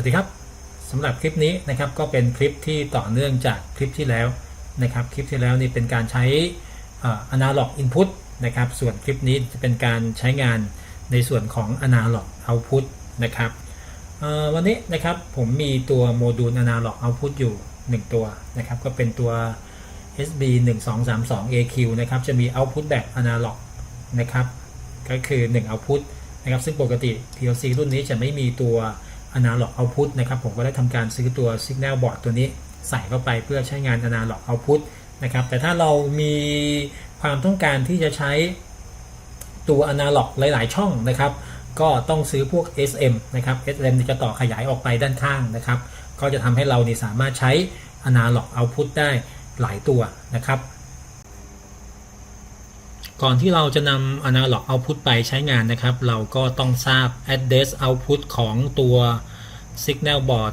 วัสดีครับสำหรับคลิปนี้นะครับก็เป็นคลิปที่ต่อเนื่องจากคลิปที่แล้วนะครับคลิปที่แล้วนี่เป็นการใช้อ่อ analog input นะครับส่วนคลิปนี้จะเป็นการใช้งานในส่วนของ analog output นะครับวันนี้นะครับผมมีตัวโมดูล analog output อยู่ 1 ตัวนะครับก็เป็นตัว SB 1 2 3 2 AQ นะครับจะมี output แบบ analog นะครับก็คือ 1 output นะครับซึ่งปกติ PLC รุ่นนี้จะไม่มีตัว analog output นะครับผมก็ได้ทำการซื้อตัว signal board ตัวนี้ใส่เข้าไปเพื่อใช้งาน analog output นะครับแต่ถ้าเรามีความต้องการที่จะใช้ตัว analog หลาย ๆ ช่องนะครับ ก็ต้องซื้อพวก SM นะครับ SM จะต่อขยายออกไปด้านข้างนะครับ ก็จะทำให้เรานี่สามารถใช้ analog output ได้หลายตัวนะครับ ก่อนที่เราจะนำ analog output ไปใช้งานนะครับ เราก็ต้องทราบ address output ของตัว signal board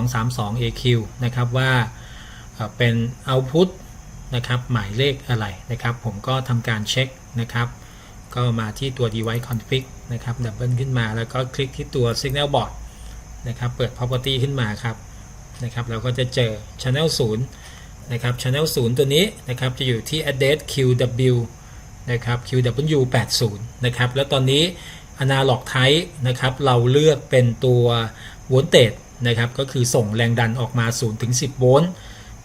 1232 AQ นะครับว่าเป็น output นะครับหมายเลขอะไรนะครับ ผมก็ทำการเช็คนะครับ ก็มาที่ตัว device config นะครับดับเบิลขึ้นมาแล้วก็คลิกที่ตัว signal board นะครับ เปิด property ขึ้นมาครับนะครับ เราก็จะเจอ channel 0นะครับ channel 0 ตัวนี้นะครับ จะอยู่ที่ address QW นะครับ QW80 นะครับ แล้วตอนนี้ Analog Type นะครับ เราเลือกเป็นตัวโวลเตจนะครับ ก็คือส่งแรงดันออกมา0ถึง10 โวลต์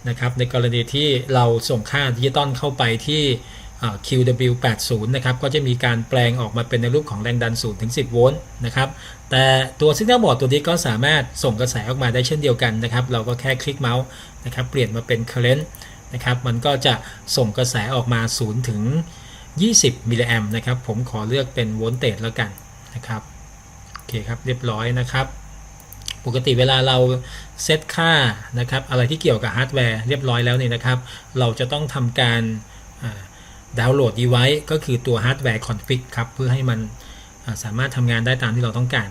นะครับ ในกรณีที่เราส่งค่าดิจิตอลเข้าไปที่ QW80 นะครับ ก็จะมีการแปลงออกมาเป็นในรูปของแรงดัน0ถึง10 โวลต์นะครับ แต่ตัว Signal Board ตัวนี้ก็สามารถส่งกระแสออกมาได้เช่นเดียวกันนะครับ เราก็แค่คลิกเมาส์นะครับ เปลี่ยนมาเป็น current นะครับ มันก็จะส่งกระแสออกมา 0 ถึง 20มิลลิแอมนะครับ ผมขอเลือกเป็นโวลต์เตจแล้วกันนะครับโอเคครับเรียบร้อยนะครับ ปกติเวลาเราเซตค่านะครับอะไรที่เกี่ยวกับฮาร์ดแวร์เรียบร้อยแล้วเนี่ยนะครับ เราจะต้องทำการดาวน์โหลด device ก็คือตัวฮาร์ดแวร์คอนฟิกครับ เพื่อให้มันสามารถทำงานได้ตามที่เราต้องการ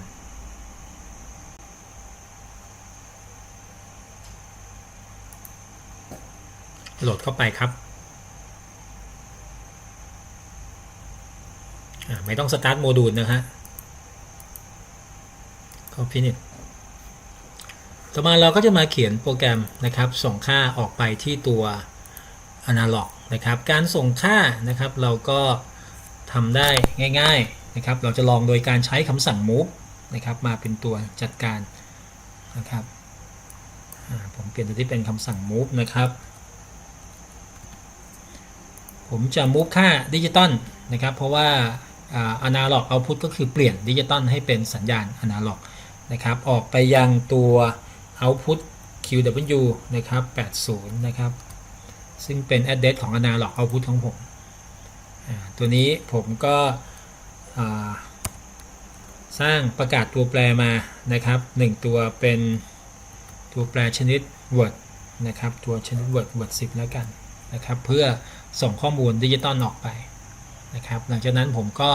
โหลดเข้าไปครับ อ่า ไม่ต้องสตาร์ทโมดูลนะฮะก็ฟินิชต่อมาเราก็จะมาเขียนโปรแกรมนะครับส่งค่าออกไปที่ตัว Analog นะครับ การส่งค่านะครับเราก็ทำได้ง่ายๆนะครับ เราจะลองโดยการใช้คำสั่ง move นะครับมาเป็นตัวจัดการนะครับผมเปลี่ยนตัวที่เป็นคำสั่ง move นะครับ ผมจะ move ค่าดิจิตอลนะครับ เพราะว่า อนาล็อกเอาพุทก็คือเปลี่ยนดิจิตอลให้เป็นสัญญาณอนาล็อกนะครับออกไปยังตัว output QW นะครับ80 นะครับ ซึ่งเป็น address ของ analog output ของผม ตัวนี้ผมก็สร้างประกาศตัวแปรมานะครับ 1 ตัวเป็นตัวแปรชนิด word นะครับ ตัวชนิด word word 10 แล้วกันนะครับ เพื่อส่งข้อมูลดิจิตอลออกไป นะครับ หลังจากนั้นผมก็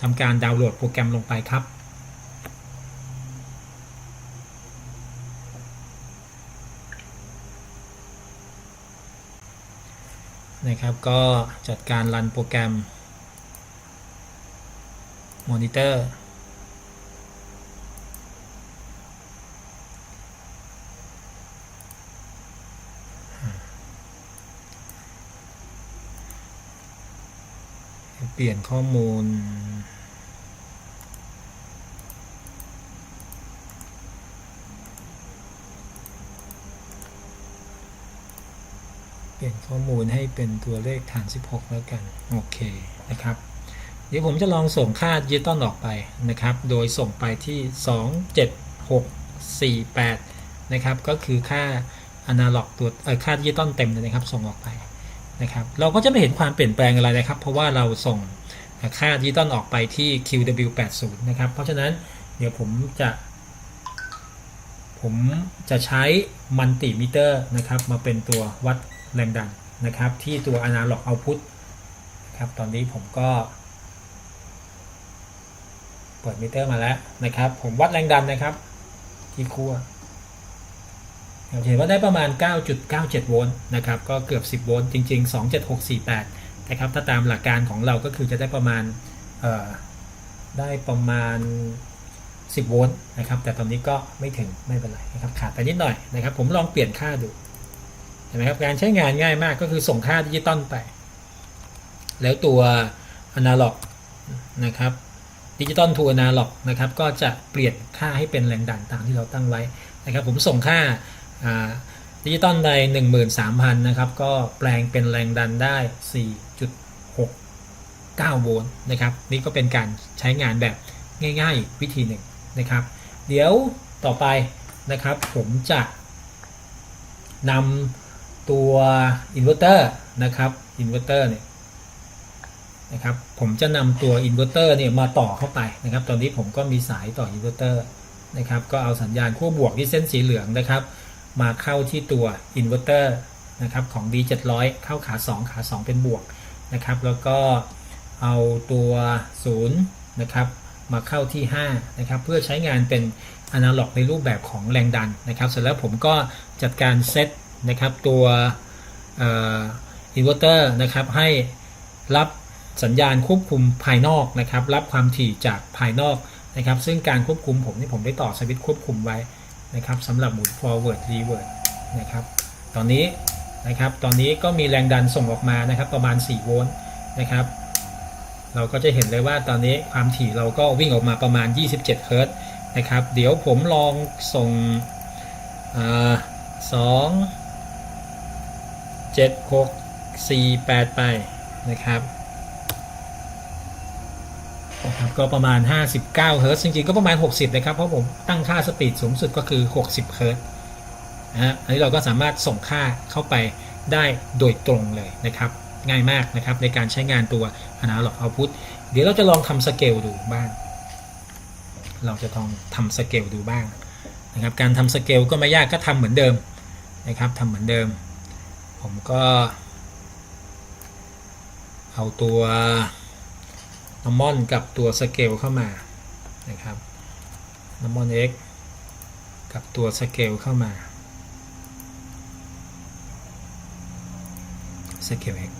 ทำการดาวน์โหลดโปรแกรมลงไปครับ นะครับก็จัดการรันโปรแกรมมอนิเตอร์ เปลี่ยนข้อมูล เปลี่ยนข้อมูลให้เป็นตัวเลขฐาน 16 แล้วกัน โอเคนะครับ เดี๋ยวผมจะลองส่งค่าดิจิตอลออกไปนะครับ โดยส่งไปที่ 27648 นะครับ ก็คือค่าอนาล็อกตัวค่าดิจิตอลเต็มเลยนะครับ ส่งออกไป นะครับเราก็จะไม่เห็นความเปลี่ยนแปลงอะไรนะครับ เพราะว่าเราส่งค่าดิจิตอลออกไปที่ QW80 นะครับ เพราะฉะนั้นเดี๋ยวผมจะ ผมจะใช้มัลติมิเตอร์นะครับ มาเป็นตัววัดแรงดันนะครับ ที่ตัว Analog Output นะครับตอนนี้ผมก็ เปิดมิเตอร์มาแล้วนะครับ ผมวัดแรงดันนะครับ ที่ขั้ว เห็นว่าได้ประมาณ 9.97 โวลต์นะครับ ก็เกือบ 10 โวลต์จริง ๆ 27648 นะครับ ถ้าตามหลักการของเราก็คือจะได้ประมาณได้ประมาณ 10 โวลต์นะครับ แต่ตอนนี้ก็ไม่ถึงไม่เป็นไรนะครับขาดไปนิดหน่อยนะครับ ผมลองเปลี่ยนค่าดูเห็นไหมครับการใช้งานง่ายมากก็คือส่งค่าดิจิตอลไป แล้วตัวอนาล็อกนะครับดิจิตอลทูอนาล็อกนะครับก็จะเปลี่ยนค่าให้เป็นแรงดันตามที่เราตั้งไว้นะครับผมส่งค่า ดิจิตอลใน13,000 นะครับ ก็แปลงเป็นแรงดันได้ 4.69 โวลต์นะครับ นี่ก็เป็นการใช้งานแบบง่ายๆ วิธีหนึ่งนะครับ เดี๋ยวต่อไปนะครับผมจะนำตัวอินเวอร์เตอร์นะครับอินเวอร์เตอร์เนี่ยนะครับผมจะนำตัวอินเวอร์เตอร์เนี่ยมาต่อเข้าไปนะครับ ตอนนี้ผมก็มีสายต่ออินเวอร์เตอร์นะครับ ก็เอาสัญญาณขั้วบวกที่เส้นสีเหลืองนะครับ มาเข้าที่ตัวอินเวอร์เตอร์นะครับของ D700 เข้าขา 2 ขา 2 เป็นบวกนะครับ แล้วก็เอาตัว0นะครับมาเข้าที่5นะครับเพื่อใช้งานเป็นอนาล็อกในรูปแบบของแรงดันนะครับ เสร็จแล้วผมก็จัดการเซตนะครับตัวอินเวอร์เตอร์นะครับให้รับสัญญาณควบคุมภายนอกนะครับ รับความถี่จากภายนอกนะครับ ซึ่งการควบคุมผมนี่ผมได้ต่อสวิตช์ควบคุมไว้ นะครับสำหรับหมุน forward reverse นะครับตอนนี้นะครับตอนนี้ก็มีแรงดันส่งออกมานะครับประมาณ 4 โวลต์นะครับเราก็จะเห็นเลยว่าตอนนี้ความถี่เราก็วิ่งออกมาประมาณ 27 เฮิร์ตนะครับเดี๋ยวผมลองส่งสองเจ็ดหกสี่แปดไปนะครับ นะครับก็ประมาณ 59เฮิรตซ์จริงๆ ก็ประมาณ 60 นะครับ เพราะผมตั้งค่าสปีดสูงสุดก็คือ 60เฮิรตซ์นะฮะอันนี้เราก็สามารถส่งค่าเข้าไปได้โดยตรงเลยนะครับ ง่ายมากนะครับในการใช้งานตัว Analog Output เดี๋ยวเราจะลองทำสเกลดูบ้าง เราจะลองทำสเกลดูบ้างนะครับการทำสเกลก็ไม่ยากก็ทำเหมือนเดิมนะครับทำเหมือนเดิม ผมก็ เอาตัว น้ำมอนกับตัวสเกลเข้ามานะครับน้ำมอน X กับตัวสเกลเข้ามาสเกล X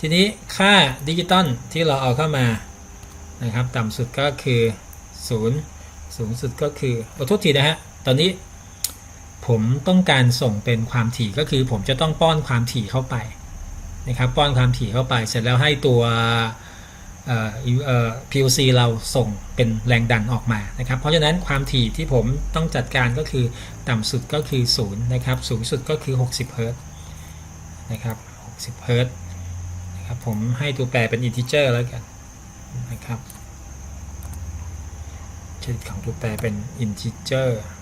ทีนี้ค่าดิจิตอลที่เราเอาเข้ามานะครับ ต่ำสุดก็คือ 0 สูงสุดก็คือขอโทษทีนะฮะ ตอนนี้ผมต้องการส่งเป็นความถี่ก็คือผมจะต้องป้อนความถี่เข้าไป นะครับป้อนความถี่เข้าไปเสร็จแล้วให้ตัว PLC เราส่งเป็นแรงดันออกมานะครับ เพราะฉะนั้นความถี่ที่ผมต้องจัดการก็คือต่ำสุดก็คือ 0 นะครับ สูงสุดก็คือ 60เฮิรตนะครับ60เฮิรตนะครับผมให้ตัวแปรเป็น integer แล้วกันนะครับชนิดของตัวแปรเป็น integer เ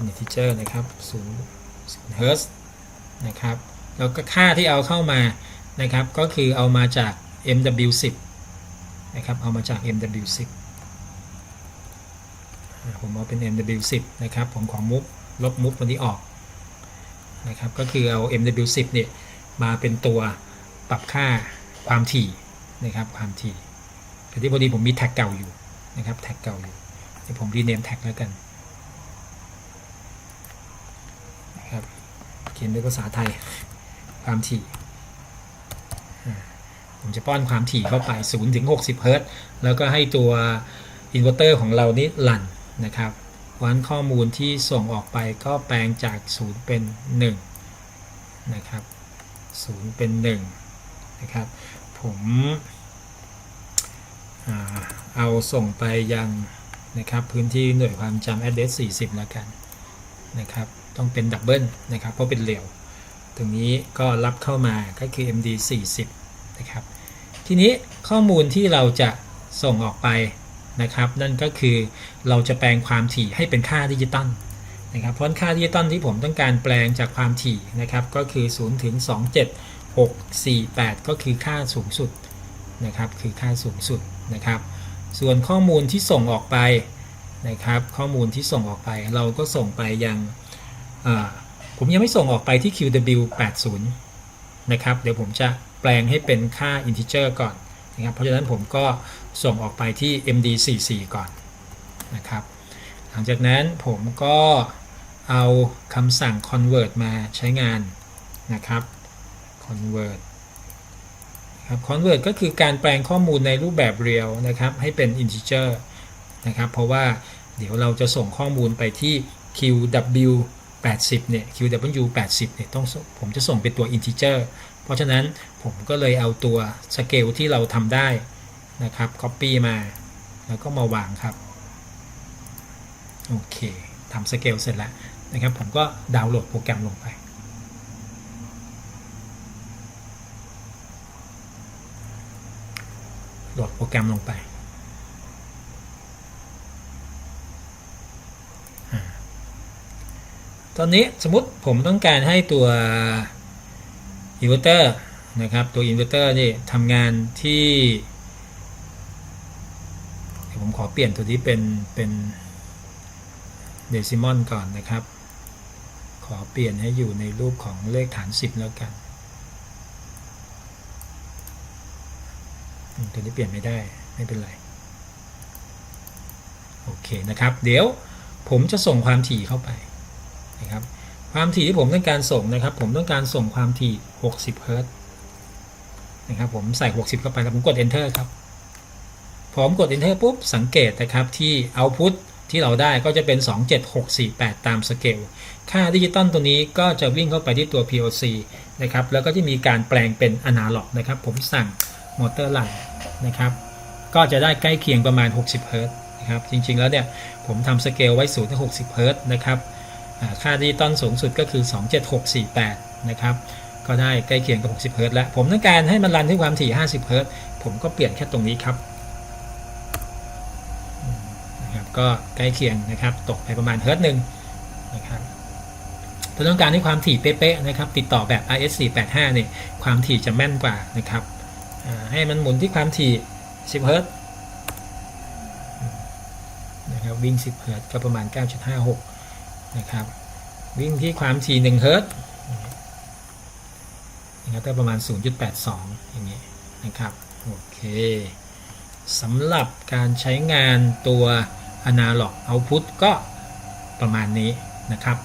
ป็น integer นะครับ0เฮิรตซ์นะครับแล้วก็ค่าที่เอาเข้ามานะครับ ก็คือเอามาจาก MW10 นะครับ เอามาจาก MW10 ผมเอาเป็น MW10 นะครับ ผมของมุกลบมุกตัวนี้ออกนะครับ ก็คือเอา MW10 เนี่ยมาเป็นตัวปรับค่าความถี่นะครับ ความถี่แต่ที่พอดีผมมีแท็กเก่าอยู่นะครับ แท็กเก่าอยู่เดี๋ยวผมรีเนมแท็กแล้วกันนะครับ เขียนด้วยภาษาไทยความถี่ผมจะป้อนความถี่เข้าไป 0 ถึง 60 เฮิรตซ์แล้วก็ให้ตัวอินเวอร์เตอร์ของเรานี้หลั่นนะครับวันข้อมูลที่ส่งออกไปก็แปลงจาก 0 เป็น 1 นะครับ 0 เป็น 1 นะครับ ผมเอาส่งไปยังนะครับพื้นที่หน่วยความจำ address 40 แล้วกันนะครับ ต้องเป็นดับเบิลนะครับเพราะเป็นเหลวตรงนี้ก็รับเข้ามาก็คือ MD 40นะครับทีนี้ข้อมูลที่เราจะส่งออกไปนะครับ นั่นก็คือเราจะแปลงความถี่ให้เป็นค่าดิจิตอลนะครับเพราะค่าดิจิตอลที่ผมต้องการแปลงจากความถี่นะครับ ก็คือ0ถึง27648 ก็คือค่าสูงสุดนะครับ คือค่าสูงสุดนะครับ ส่วนข้อมูลที่ส่งออกไปนะครับ ข้อมูลที่ส่งออกไป เราก็ส่งไปยัง ผมยังไม่ส่งออกไปที่ QW80 นะครับ เดี๋ยวผมจะแปลงให้เป็นค่า integer ก่อนนะครับ เพราะฉะนั้นผมก็ส่งออกไปที่ MD44 ก่อนนะครับ หลังจากนั้นผมก็เอาคำสั่ง convert มาใช้งานนะครับ convert ครับ convert ก็คือการแปลงข้อมูลในรูปแบบ real นะครับ ให้เป็น integer นะครับ เพราะว่าเดี๋ยวเราจะส่งข้อมูลไปที่ qw 80เนี่ย qw 80เนี่ยต้องผมจะส่งเป็นตัว integer เพราะฉะนั้นผมก็เลยเอาตัว scale ที่เราทำได้นะครับ copy มา แล้วก็มาวางครับ โอเคทำสเกลเสร็จแล้วนะครับ ผมก็ดาวน์โหลดโปรแกรมลงไปโหลดโปรแกรมลงไปอ่า ตอนนี้สมมติผมต้องการให้ตัวอินเวอร์เตอร์นะครับ ตัวอินเวอร์เตอร์นี่ทำงานที่ผมขอเปลี่ยนตัวนี้เป็นเป็นเดซิมอลก่อนนะครับ ขอเปลี่ยนให้อยู่ในรูปของเลขฐาน 10 แล้วกันตัวนี้เปลี่ยนไม่ได้ไม่เป็นไร โอเคนะครับ เดี๋ยวผมจะส่งความถี่เข้าไป นะครับความถี่ที่ผมต้องการส่งนะครับ ผมต้องการส่งความถี่ 60 เฮิรตซ์นะครับผมใส่ 60 เข้าไปแล้วผมกด enter ครับพร้อมกด enter ปุ๊บ สังเกตนะครับที่ output ที่เราได้ก็จะเป็น 27648 ตามสเกล ค่าดิจิตอลตัวนี้ก็จะวิ่งเข้าไปที่ตัว POC นะครับ แล้วก็จะมีการแปลงเป็นอนาล็อกนะครับ ผมสั่งมอเตอร์ลันนะครับ ก็จะได้ใกล้เคียงประมาณ 60 เฮิรตซ์นะครับ จริงๆ แล้วเนี่ย ผมทำสเกลไว้0ถึง60 เฮิรตซ์นะครับ ค่าดิจิตอลสูงสุดก็คือ 27648 นะครับ ก็ได้ใกล้เคียงกับ 60 เฮิรตแล้ว ผมต้องการให้มันรันที่ความถี่ 50 เฮิรตผมก็เปลี่ยนแค่ตรงนี้ครับนะครับ ก็ใกล้เคียงนะครับ ตกไปประมาณเฮิร์ตหนึ่งนะครับถ้าต้องการให้ความถี่เป๊ะๆนะครับ ติดต่อแบบ RS485 เนี่ย ความถี่จะแม่นกว่านะครับ ให้มันหมุนที่ความถี่ 10 เฮิร์ตนะครับ วิ่ง 10 เฮิร์ตก็ประมาณ 9.56 นะครับ วิ่งที่ความถี่1เฮิร์ตนะครับได้ประมาณ 0.82 อย่างนี้นะครับโอเคสำหรับการใช้งานตัว Analog Output ก็ประมาณนี้นะครับ